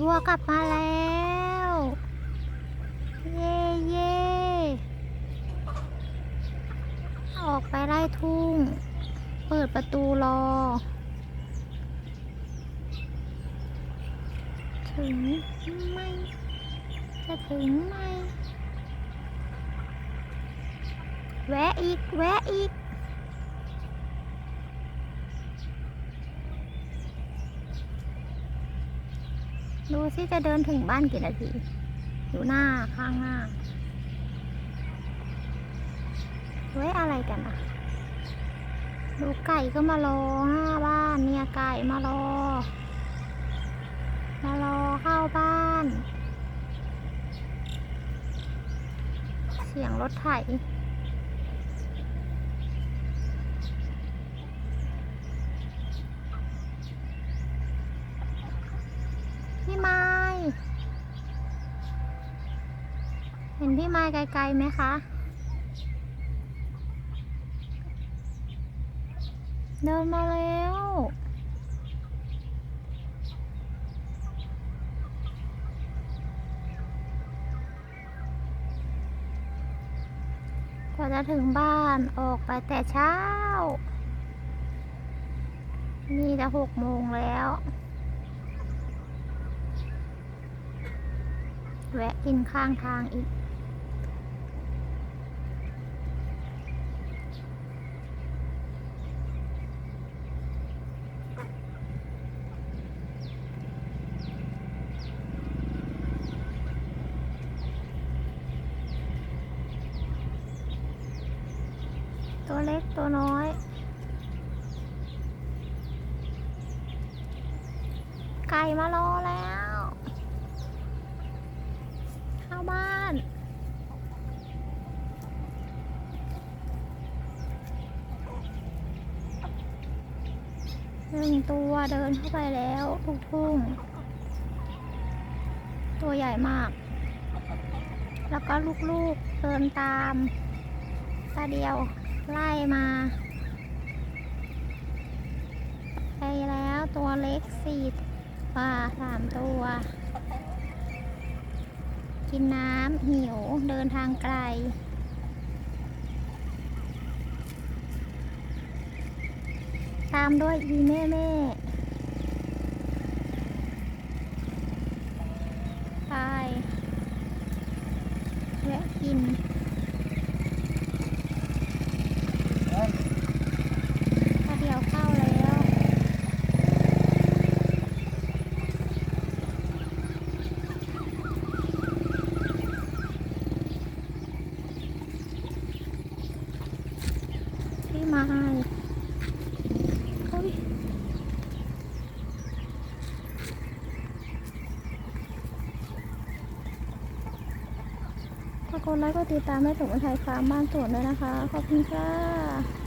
วัวกลับมาแล้ว เย่เย่ออกไปไล่ทุ่ง เปิดประตูรอ ถึงไหมจะถึงไหมแวะอีก แวะอีก ดูสิจะเดินถึงบ้านกี่นาที อยู่หน้าข้างหน้าไว้ยอะไรกันอะดูไก่ก็มารอหน้าบ้านเนี่ยไก่มารอ มารอเข้าบ้าน เสียงรถไถ พี่ไม้ เห็นพี่ไม้ไกลๆไหมคะ เดินมาแล้ว กว่าจะถึงบ้านออกไปแต่เช้า นี่จะหกโมงแล้วแวะกินข้างทางอีก ตัวเล็กตัวน้อย ไก่มารอแล้ว เข้าบ้าน หนึ่งตัวเดินเข้าไปแล้วทุกทุ่ง ตัวใหญ่มาก แล้วก็ลูกๆเดินตามตาเดียว ไล่มาไปแล้วตัวเล็กสี่กว่าสามตัว กินน้ำหิวเดินทางไกล ตามด้วยอีแม่แม่ไปแวะกิน ถ้าเดียวเข้าแล้ว พี่ ไม้เฮ้ยฝากกดไลค์กดติดตามให้ถุงไทยฟาร์มบ้านสวนด้วยนะคะ ขอบคุณค่ะ